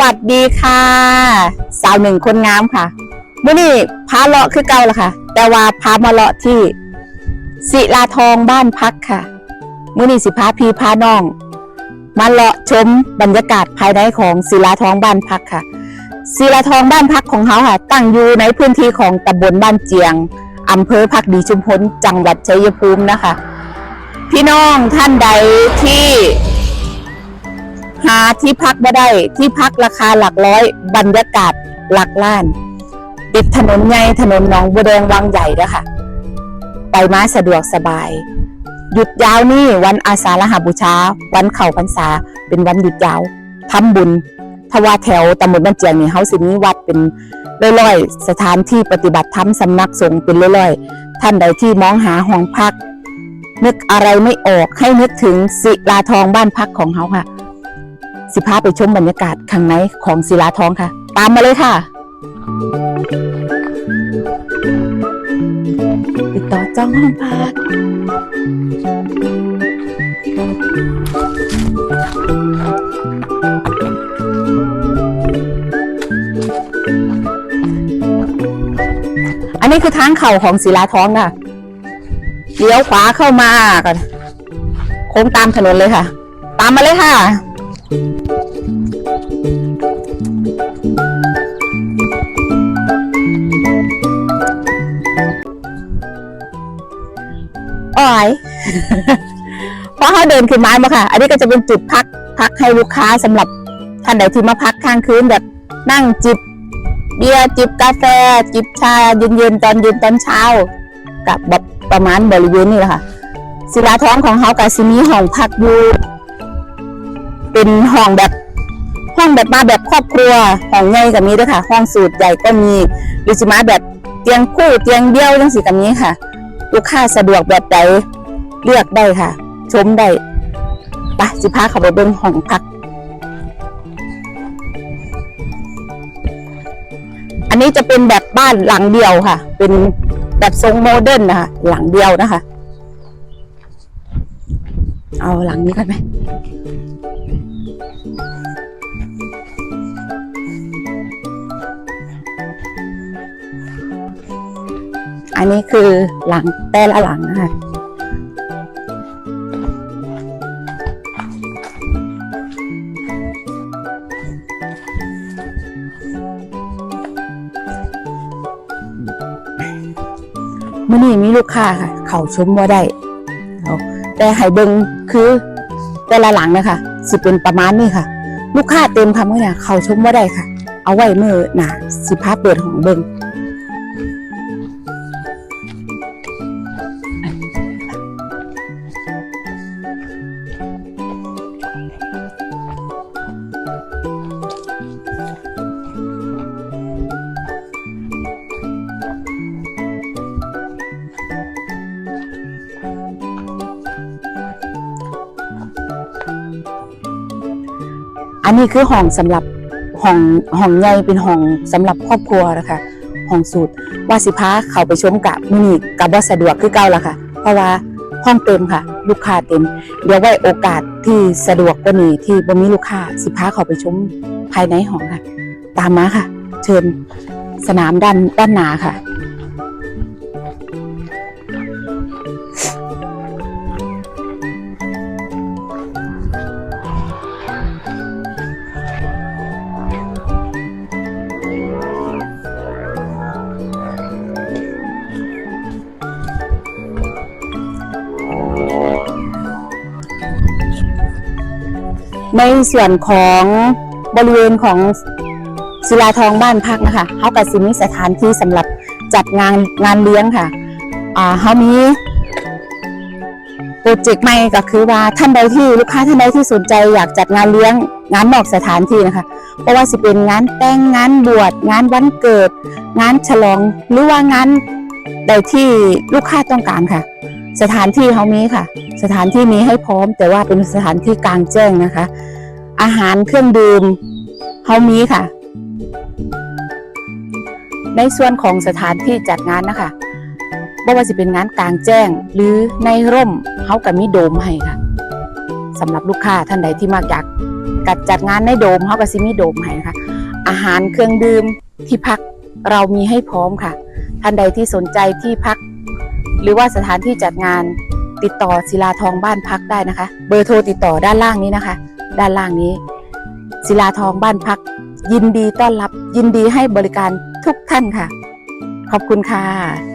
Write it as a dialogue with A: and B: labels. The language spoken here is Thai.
A: วัสดีค่ะ สาวหนึ่งคนงามค่ะเมื่อนี้พาเลาะคือเก่าละค่ะ แต่ว่าพามาเลาะที่ศิลาทองบ้านพักค่ะเมื่อนี้สิพาพีพาน้อง มาเลาะชมบรรยากาศภายในของศิลาทองบ้านพักค่ะศิลาทองบ้านพักของเขาค่ะ ตั้งอยู่ในพื้นที่ของตำบลบ้านเจียงอำเภอพักดีชุมพลจังหวัดชัยภูมินะคะ พี่น้องท่านใดที่ หาที่พักไม่ได้ที่พักราคาหลักร้อย บรรยากาศหลักล้านติดถนนใหญ่ถนนหนองบัวแดงวังใหญ่ด้วยค่ะไปมาสะดวกสบาย หยุดยาวนี่วันอาสาฬหาบูชา วันเข่าพรรษา เป็นวันหยุดยาวทำบุญทว่าแถวตำบลบ้านเจียงนี่เฮาสิมีวัดเป็นร้อยๆสถานที่ปฏิบัติธรรมสำนักสงฆ์เป็นร้อยๆท่านใดที่มองหาห้องพัก นึกอะไรไม่ออกให้นึกถึงศิลาทองบ้านพักของเฮาค่ะ สิพาไปชมบรรยากาศข้างในของศิลาทองค่ะ ตามมาเลยค่ะ ติดต่อจองห้องพักอันนี้คือทางเข่าของศิลาทองค่ะเลี้ยวขวาเข้ามาก่อนโค้งตามถนนเลยค่ะ ตามมาเลยค่ะ อ้อย เพราะเขาเดินขึ้นไม้มาค่ะ อันนี้ก็จะเป็นจุดพักพักให้ลูกค้าสำหรับท่านใดที่มาพักค้างคืนแบบนั่งจิบเบียร์จิบกาแฟ จิบชาเย็นๆตอนเย็นตอนเช้า กับแบบประมาณบริเวณนี้แหละค่ะศิลาท้องของเขากับซิมีห้องพักอยู่ เป็นห้องแบบห้องแบบมาแบบครอบครัวห้องใหญ่กับมีด้วยค่ะ ห้องสูตรใหญ่ก็มีหรือสิมาแบบเตียงคู่เตียงเดี่ยวจังสิกับนี้ค่ะ ลูกค้าสะดวกแบบใดเลือกได้ค่ะ ชมได้ไปสิพาเขาไปเบิ่งห้องพัก อันนี้จะเป็นแบบบ้านหลังเดียวค่ะ เป็นแบบทรงโมเดิร์นนะคะหลังเดียวนะคะ เอาหลังนี้กันไหม อันนี้คือหลังแต่ละหลังนะคะมื่อนี้มีลูกค้าค่ะ เขาชมว่าได้แต่ให้เบิงคือแต่ละหลังนะคะสิเป็นประมาณนี้ค่ะ ลูกค้าเต็มคำว่าเนี่ยเขาชมว่าได้ค่ะ เอาไว้เมื่อหนาสิภาพเปิดของเบิง อันนี้คือห้องสำหรับห้องห้องใหญ่เป็นห้องสำหรับครอบครัวนะคะ ห้องสูตร ว่าสิพาเขาไปชมกับมินิกับว่าสะดวกคือเก่าละค่ะ เพราะว่าห้องเต็มค่ะ ลูกค้าเต็ม เดี๋ยวไว้โอกาสที่สะดวกกว่านี้ที่บ่มีลูกค้าสิพาเขาไปชมภายในห้องค่ะ ตามมาค่ะ เชิญสนามด้านด้านหนาค่ะ ในส่วนของบริเวณของศิลาทองบ้านพักนะคะเขากับสิมีสถานที่สำหรับจัดงานงานเลี้ยงค่ะอ่าเขามีโปรเจกต์ใหม่ก็คือว่าท่านใดที่ลูกค้าท่านใดที่สนใจอยากจัดงานเลี้ยงงานนอกสถานที่นะคะเพราะว่าสิเป็นงานแต่งงานบวชงานวันเกิด งานฉลองหรือว่างานใดที่ลูกค้าต้องการค่ะ สถานที่เขามีค่ะ สถานที่มีให้พร้อม แต่ว่าเป็นสถานที่กลางแจ้งนะคะ อาหารเครื่องดื่มเขามีค่ะ ในส่วนของสถานที่จัดงานนะคะไม่ว่าจะเป็นงานกลางแจ้ง หรือในร่มเขาก็มีโดมให้ค่ะสำหรับลูกค้าท่านใดที่มากอยากกัดจัดงานในโดมเฮาก็สิมีโดมให้นะคะอาหารเครื่องดื่มที่พักเรามีให้พร้อมค่ะ ท่านใดที่สนใจที่พัก หรือว่าสถานที่จัดงานติดต่อศิลาทองบ้านพักได้นะคะ เบอร์โทรติดต่อด้านล่างนี้นะคะ ด้านล่างนี้ ศิลาทองบ้านพัก ยินดีต้อนรับ ยินดีให้บริการทุกท่านค่ะ ขอบคุณค่ะ